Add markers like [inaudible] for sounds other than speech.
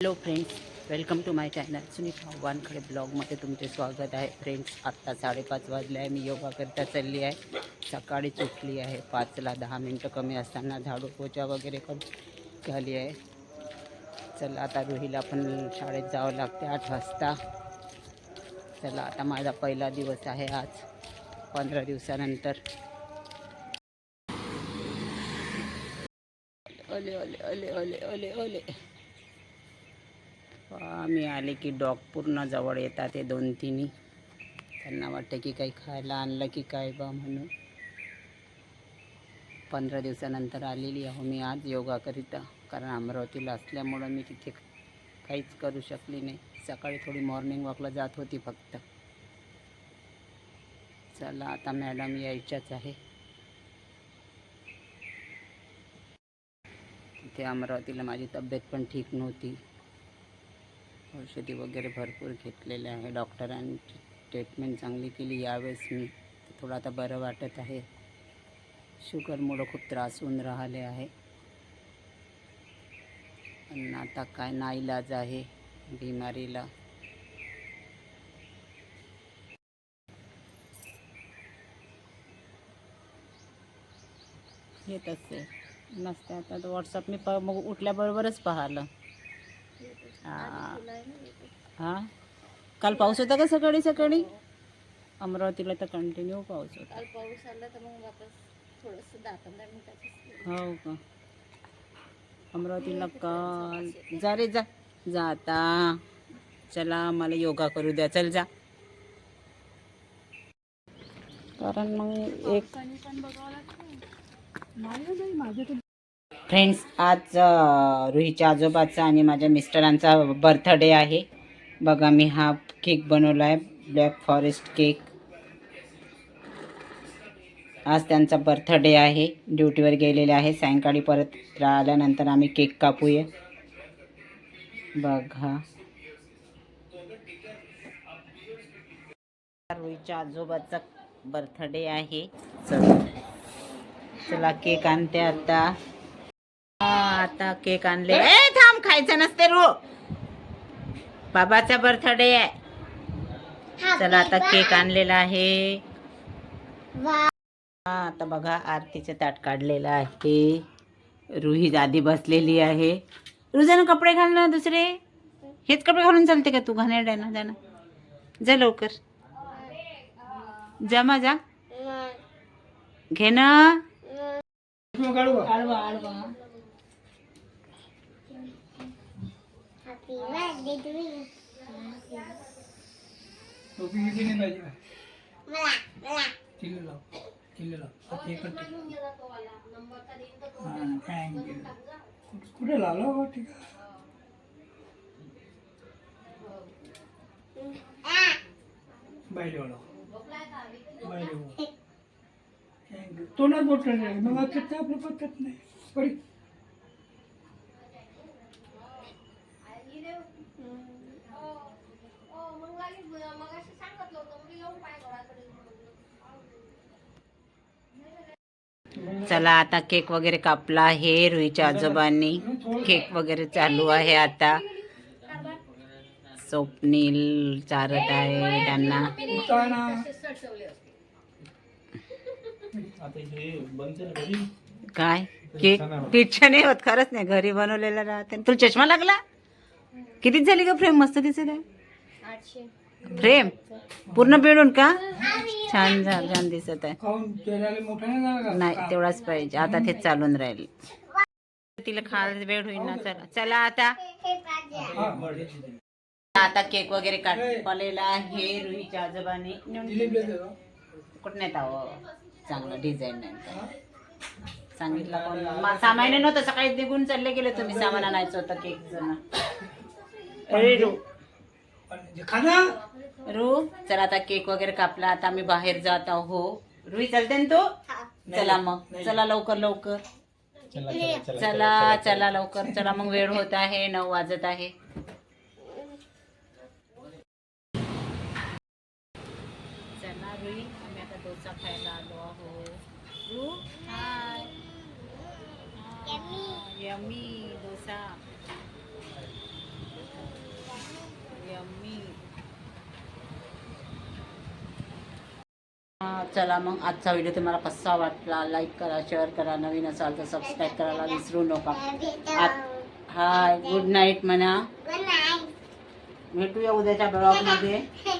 Hello friends welcome to my channel Sunita Wankhede ब्लॉगमध्ये तुमचे स्वागत आहे. फ्रेंड्स आत्ता साडेपाच वाजले आहे. मी योगा करता चालली आहे. सकाळीच उठली आहे. पाचला दहा मिनटं कमी असताना झाडू पोचा वगैरे करून झाली आहे. चला आता रुहीला पण शाळेत जावं लागते आठ वाजता. चला आता माझा पहिला दिवस आहे आज पंधरा दिवसानंतर. ओले ओले ओले ओले ओले ओले मी आले की डॉग पूर्ण जवळ येतात ते दोन तिन्ही. त्यांना वाटतं की काही खायला आणलं की काय बा म्हणून. पंधरा दिवसानंतर आलेली आहो. मी आज योगा करिता कारण अमरावतीला असल्यामुळं मी तिथे काहीच करू शकली नाही. सकाळी थोडी मॉर्निंग वॉकला जात होती फक्त. चला आता मॅडम यायच्याच आहे. तिथे अमरावतीला माझी तब्येत पण ठीक नव्हती. औषधी वगैरे भरपूर घेतलेले आहे. डॉक्टरांनी ट्रीटमेंट चांगली केली. यावेळेस मी थोडं आता बरं वाटत आहे. शुगरमुळं खूप त्रास होऊन राहिले आहे. पण आता काय नाईलाज आहे बिमारीला. येत असते नसते आता तर व्हॉट्सअप मी प मग उठल्याबरोबरच पाहिलं. हां. हां? काल पाऊस होता का सकाळी सकाळी? अमरावतीला तर कंटिन्यू पाऊस होता. काल पाऊस आला तर मग वापस थोडंसं दहा पंधरा मिनिटाचं हो का? अमरावतीला काल जा रे जा. जा आता. चला मला योगा करू द्या. चल जा. कारण मग एक पण बघावं लागतं नाही माझं फ्रेंड्स आज रुहीच्या आजोबाचा आणि माझ्या मिस्टरांचा बर्थडे आहे. बघा मी हा केक बनवला आहे ब्लॅक फॉरेस्ट केक आज त्यांचा बर्थडे आहे. ड्युटीवर गेलेले आहे. सायंकाळी परत आल्यानंतर आम्ही केक कापूया. बघा. रुईच्या आजोबाचा बर्थडे आहे. चला चला केक आणते आता. आता केक आणले. ए थांब खायचं नसते रो. बाबाचा बर्थडे आहे. चला आता केक आणलेला आहे. हा, आता बघा आरतीचे ताट काढलेलं आहे. रुही आधी बसलेली आहे. रुजानं कपडे घाल ना दुसरे. हेच कपडे घालून चालते का तू? घाणेरडा आहे ना जा ना. जा लवकर. जमा जा. घे ना. आडवा आडवा कुठे लावला बा ठीक बाहेर बाहेर तोंडात बोट मग आता आपलं पद्धत नाही पडी चला आता केक वगैरे कापला आहे रुईच्या आजोबांनी. केक वगैरे चालू आहे आता. स्वप्नील चारत आहे त्यांना. हे काय? केक पिठच्या नाही होत खरंच नाही. घरी बनवलेला राहते. तुला चष्मा लागला? कितीच झाली का फ्रेम? मस्त दिसत आहे. फ्रेम? पूर्ण पिळून का? छान छान छान दिसत आहे. नाही झाला तेवढाच पाहिजे. आता ते चालून राहील. तिला खायला वेळ होईल ना चला. चला आता. हा. आता केक वगैरे कापलेला आहे रुईच्या आजोबांनी. कुठं नाही आहो? चांगलं डिझाईन नाही. सांगितलं कोण? सामान्य नव्हतं. सकाळी निघून चालले गेले तुम्ही. सामान आणायचं होतं केकचं ना. अरे रू पण जे खाना? रू चला आता केक वगैरे कापला. आता आम्ही बाहेर जात आहो. रुई चालते ना तो? चला मग. चला लवकर लवकर. चला चला लवकर. चला मग वेळ होत आहे. नऊ वाजत आहे. चला रुई आम्ही आता डोसा खायला आलो आहो. रू? हाय यमी डोसा हा, चला मग आजचा व्हिडिओ तुम्हाला कसा वाटला? लाईक करा शेअर करा. नवीन असाल तर सबस्क्राईब करायला विसरू नका. हाय गुड नाईट म्हणा. भेटूया उद्याच्या ब्लॉगमध्ये [laughs]